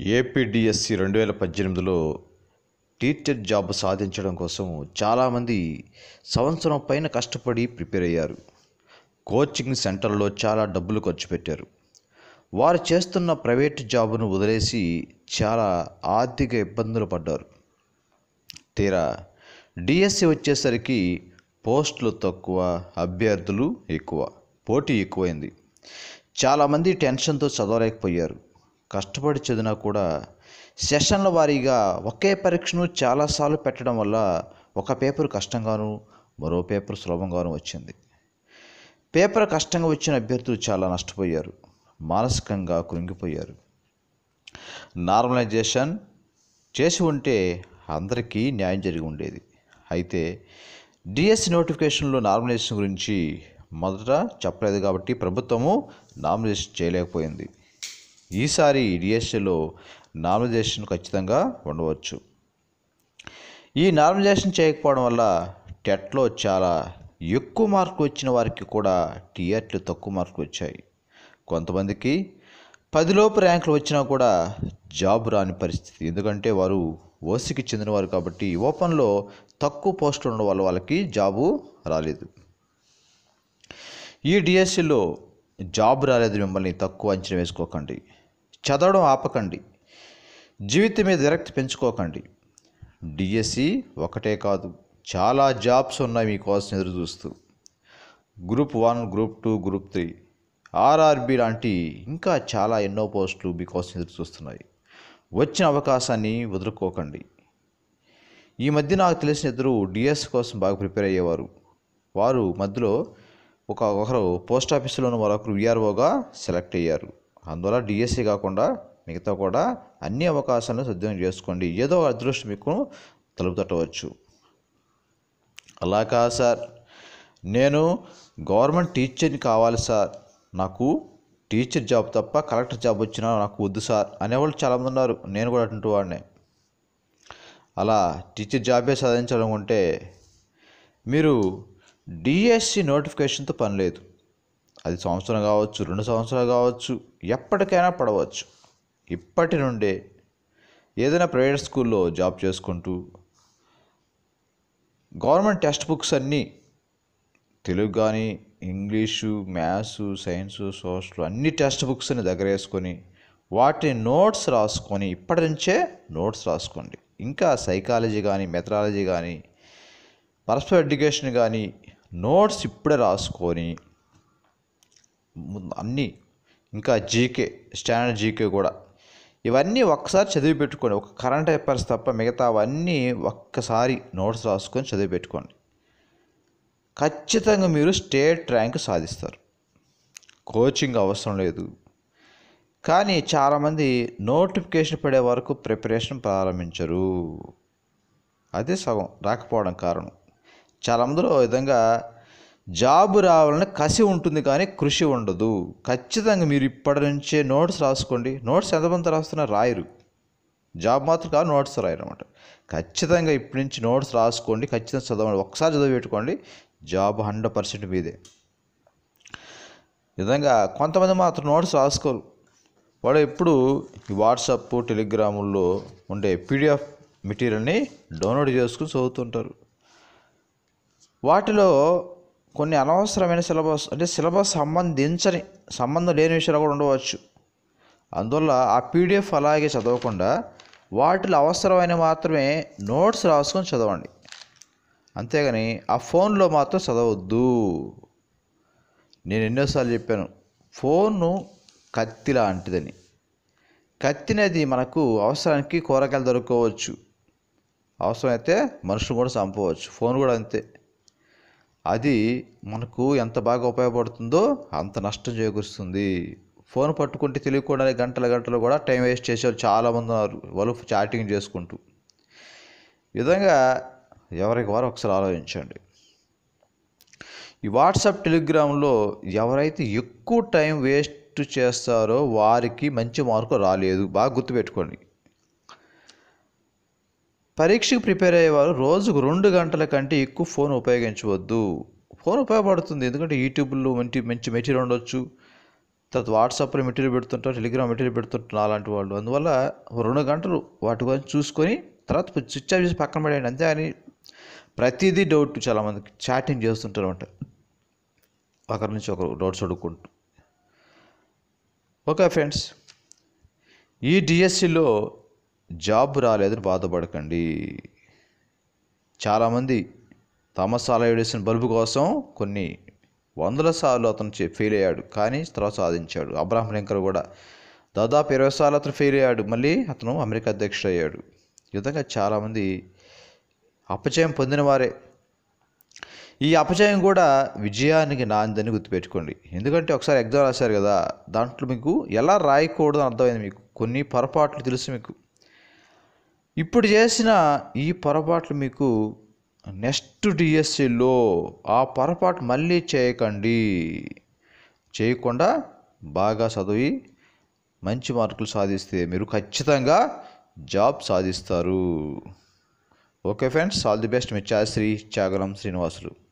APDSC రెండు వేల పద్దెనిమిదిలో టీచర్ జాబ్ సాధించడం కోసం చాలామంది సంవత్సరం పైన కష్టపడి ప్రిపేర్ అయ్యారు. కోచింగ్ సెంటర్లో చాలా డబ్బులు ఖర్చు పెట్టారు. వారు చేస్తున్న ప్రైవేట్ జాబును వదిలేసి చాలా ఆర్థిక ఇబ్బందులు పడ్డారు. తీరా డిఎస్సి వచ్చేసరికి పోస్టులు తక్కువ అభ్యర్థులు ఎక్కువ పోటీ ఎక్కువైంది. చాలామంది టెన్షన్తో చదవలేకపోయారు. కష్టపడి చదివినా కూడా సెషన్ల వారీగా ఒకే పరీక్షను చాలాసార్లు పెట్టడం వల్ల ఒక పేపర్ కష్టంగాను మరో పేపర్ సులభంగాను వచ్చింది. పేపర్ కష్టంగా వచ్చిన అభ్యర్థులు చాలా నష్టపోయారు. మానసికంగా కృంగిపోయారు. నార్మలైజేషన్ చేసి ఉంటే అందరికీ న్యాయం జరిగి ఉండేది. అయితే డిఎస్సి నోటిఫికేషన్లో నార్మలైజేషన్ గురించి మొదట చెప్పలేదు కాబట్టి ప్రభుత్వము నామినేషన్ చేయలేకపోయింది. ఈసారి డిఎస్సిలో నామినేషన్ ఖచ్చితంగా ఉండవచ్చు. ఈ నామినేషన్ చేయకపోవడం వల్ల టెట్లో చాలా ఎక్కువ మార్కులు వచ్చిన వారికి కూడా టీఆర్టీలు తక్కువ మార్కులు వచ్చాయి. కొంతమందికి పదిలోపు ర్యాంకులు వచ్చినా కూడా జాబ్ రాని పరిస్థితి. ఎందుకంటే వారు ఓసీకి చెందినవారు కాబట్టి ఓపెన్లో తక్కువ పోస్టులు ఉండడం వల్ల వాళ్ళకి జాబు రాలేదు. ఈ డిఎస్సిలో జాబ్ రాలేదు మిమ్మల్ని తక్కువ అంచనా వేసుకోకండి. చదవడం ఆపకండి. జీవితం మీద విరక్తి పెంచుకోకండి. డిఎస్సి ఒకటే కాదు చాలా జాబ్స్ ఉన్నాయి మీకోసం ఎదురు చూస్తూ. Group one group two group three RRB లాంటి ఇంకా చాలా ఎన్నో పోస్టులు మీకోసం ఎదురు చూస్తున్నాయి. వచ్చిన అవకాశాన్ని వదులుకోకండి. ఈ మధ్య నాకు తెలిసిన ఇద్దరు డిఎస్ కోసం బాగా ప్రిపేర్ అయ్యేవారు. వారు మధ్యలో ఒక ఒకరు పోస్ట్ ఆఫీసులోని మరొకరు విఆర్ఓగా సెలెక్ట్ అయ్యారు. అందువల్ల డిఎస్సి కాకుండా మిగతా కూడా అన్ని అవకాశాలను సద్వినియోగం చేసుకోండి. ఏదో అదృష్టం మీకు తలుపు తట్టవచ్చు అలా కాదు సార్. నేను గవర్నమెంట్ టీచర్ని కావాలి సార్. నాకు టీచర్ జాబ్ తప్ప కలెక్టర్ జాబ్ వచ్చినా నాకు వద్దు సార్ అనేవాళ్ళు చాలామంది ఉన్నారు. నేను కూడా అటువంటి వాడినే. అలా టీచర్ జాబే సాధించాలనుకుంటే మీరు డిఎస్సి నోటిఫికేషన్తో పని లేదు. అది సంవత్సరం కావచ్చు రెండు సంవత్సరాలు కావచ్చు ఎప్పటికైనా పడవచ్చు. ఇప్పటి నుండే ఏదైనా ప్రైవేట్ స్కూల్లో జాబ్ చేసుకుంటూ గవర్నమెంట్ టెక్స్ట్ బుక్స్ అన్నీ తెలుగు కానీ ఇంగ్లీషు మ్యాథ్స్ సైన్సు సోషల్ అన్ని టెక్స్ట్ బుక్స్ని దగ్గర వేసుకొని వాటిని నోట్స్ రాసుకొని ఇప్పటి నుంచే నోట్స్ రాసుకోండి. ఇంకా సైకాలజీ కానీ మెథడాలజీ కానీ పరస్పర ఎడ్యుకేషన్ కానీ నోట్స్ ఇప్పుడే రాసుకొని అన్నీ ఇంకా జీకే స్టాండర్డ్ జీకే కూడా. ఇవన్నీ ఒక్కసారి చదివి పెట్టుకోండి. ఒక కరెంట్ అఫైర్స్ తప్ప మిగతా అవన్నీ ఒక్కసారి నోట్స్ రాసుకొని చదివి పెట్టుకోండి. ఖచ్చితంగా మీరు స్టేట్ ర్యాంక్ సాధిస్తారు. కోచింగ్ అవసరం లేదు. కానీ చాలామంది నోటిఫికేషన్ పడే వరకు ప్రిపరేషన్ ప్రారంభించరు. అదే సగం రాకపోవడం కారణం. చాలామందిలో విధంగా జాబ్ రావాలని కసి ఉంటుంది కానీ కృషి ఉండదు. ఖచ్చితంగా మీరు ఇప్పటి నుంచే నోట్స్ రాసుకోండి. నోట్స్ ఎంతమంది రాస్తున్నా రాయరు. జాబ్ మాత్రం కాదు నోట్స్ రాయరన్నమాట. ఖచ్చితంగా ఇప్పటి నుంచి నోట్స్ రాసుకోండి. ఖచ్చితంగా చదవండి. ఒకసారి చదివి పెట్టుకోండి. జాబ్ హండ్రెడ్ పర్సెంట్ మీదే. విధంగా కొంతమంది మాత్రం నోట్స్ రాసుకోరు. వాడు ఎప్పుడు ఈ వాట్సాప్ టెలిగ్రాముల్లో ఉండే పీడిఎఫ్ మెటీరియల్ని డౌన్లోడ్ చేసుకుని చదువుతుంటారు. వాటిలో కొన్ని అనవసరమైన సిలబస్ అంటే సిలబస్ సంబంధించని సంబంధం లేని విషయాలు కూడా ఉండవచ్చు. అందువల్ల ఆ పీడిఎఫ్ అలాగే చదవకుండా వాటిలో అవసరమైన మాత్రమే నోట్స్ రాసుకొని చదవండి. అంతేగాని ఆ ఫోన్లో మాత్రం చదవద్దు. నేను ఎన్నోసార్లు చెప్పాను ఫోను కత్తి లాంటిదని. కత్తినది మనకు అవసరానికి కూరగాయలు దొరుకోవచ్చు అవసరమైతే మనుషులు కూడా చంపవచ్చు. ఫోన్ కూడా అంతే. అది మనకు ఎంత బాగా ఉపయోగపడుతుందో అంత నష్టం చేకూరుస్తుంది. ఫోన్ పట్టుకుంటే తెలియకుండా గంటల గంటలు కూడా టైం వేస్ట్ చేసేవాళ్ళు చాలామంది ఉన్నారు. వాళ్ళు చాటింగ్ చేసుకుంటూ. విధంగా ఎవరికి వారు ఒకసారి ఆలోచించండి. ఈ వాట్సాప్ టెలిగ్రామ్లో ఎవరైతే ఎక్కువ టైం వేస్ట్ చేస్తారో వారికి మంచి మార్కు రాలేదు. బాగా గుర్తుపెట్టుకోండి. పరీక్షకు ప్రిపేర్ అయ్యేవారు రోజుకు రెండు గంటల కంటే ఎక్కువ ఫోన్ ఉపయోగించవద్దు. ఫోన్ ఉపయోగపడుతుంది. ఎందుకంటే యూట్యూబ్లో మంచి మంచి మెటీరియల్ ఉండొచ్చు. తర్వాత వాట్సాప్లో మెటీరియల్ పెడుతుంటారు టెలిగ్రామ్ మెటీరియల్ పెడుతుంటారు అలాంటి వాళ్ళు. అందువల్ల రెండు గంటలు వాటి గురించి చూసుకొని తర్వాత స్విచ్ ఆఫ్ చేసి పక్కన పడేయండి అంతే అని ప్రతిదీ డౌట్ చాలామందికి చాటింగ్ చేస్తుంటారు అంట ఒకరి నుంచి ఒకరు డౌట్స్ అడుక్కుంటూ. ఓకే ఫ్రెండ్స్ ఈ డిఎస్సిలో జాబ్ రాలేదని బాధపడకండి. చాలామంది థామస్ ఆల్వా ఎడిసన్ బల్బు కోసం కొన్ని వందల సార్లు అతను చే- ఫెయిల్ అయ్యాడు కానీ తర్వాత సాధించాడు. అబ్రాహం లింకన్ కూడా దాదాపు ఇరవై సార్లు అతను ఫెయిల్ అయ్యాడు. మళ్ళీ అతను అమెరికా అధ్యక్షుడు అయ్యాడు ఈ విధంగా చాలామంది అపజయం పొందిన వారే. ఈ అపజయం కూడా విజయానికి నాందని గుర్తుపెట్టుకోండి. ఎందుకంటే ఒకసారి ఎగ్జామ్ రాశారు కదా దాంట్లో మీకు ఎలా రాయకూడదు అని అర్థమైంది మీకు. కొన్ని పొరపాట్లు తెలుసు మీకు. ఇప్పుడు చేసిన ఈ పొరపాట్లు మీకు నెక్స్ట్ డిఎస్సిలో ఆ పొరపాటు మళ్ళీ చేయకండి. చేయకుండా బాగా చదివి మంచి మార్కులు సాధిస్తే మీరు ఖచ్చితంగా జాబ్ సాధిస్తారు. Okay friends all the best. Me Shri Chagalam Srinivasulu.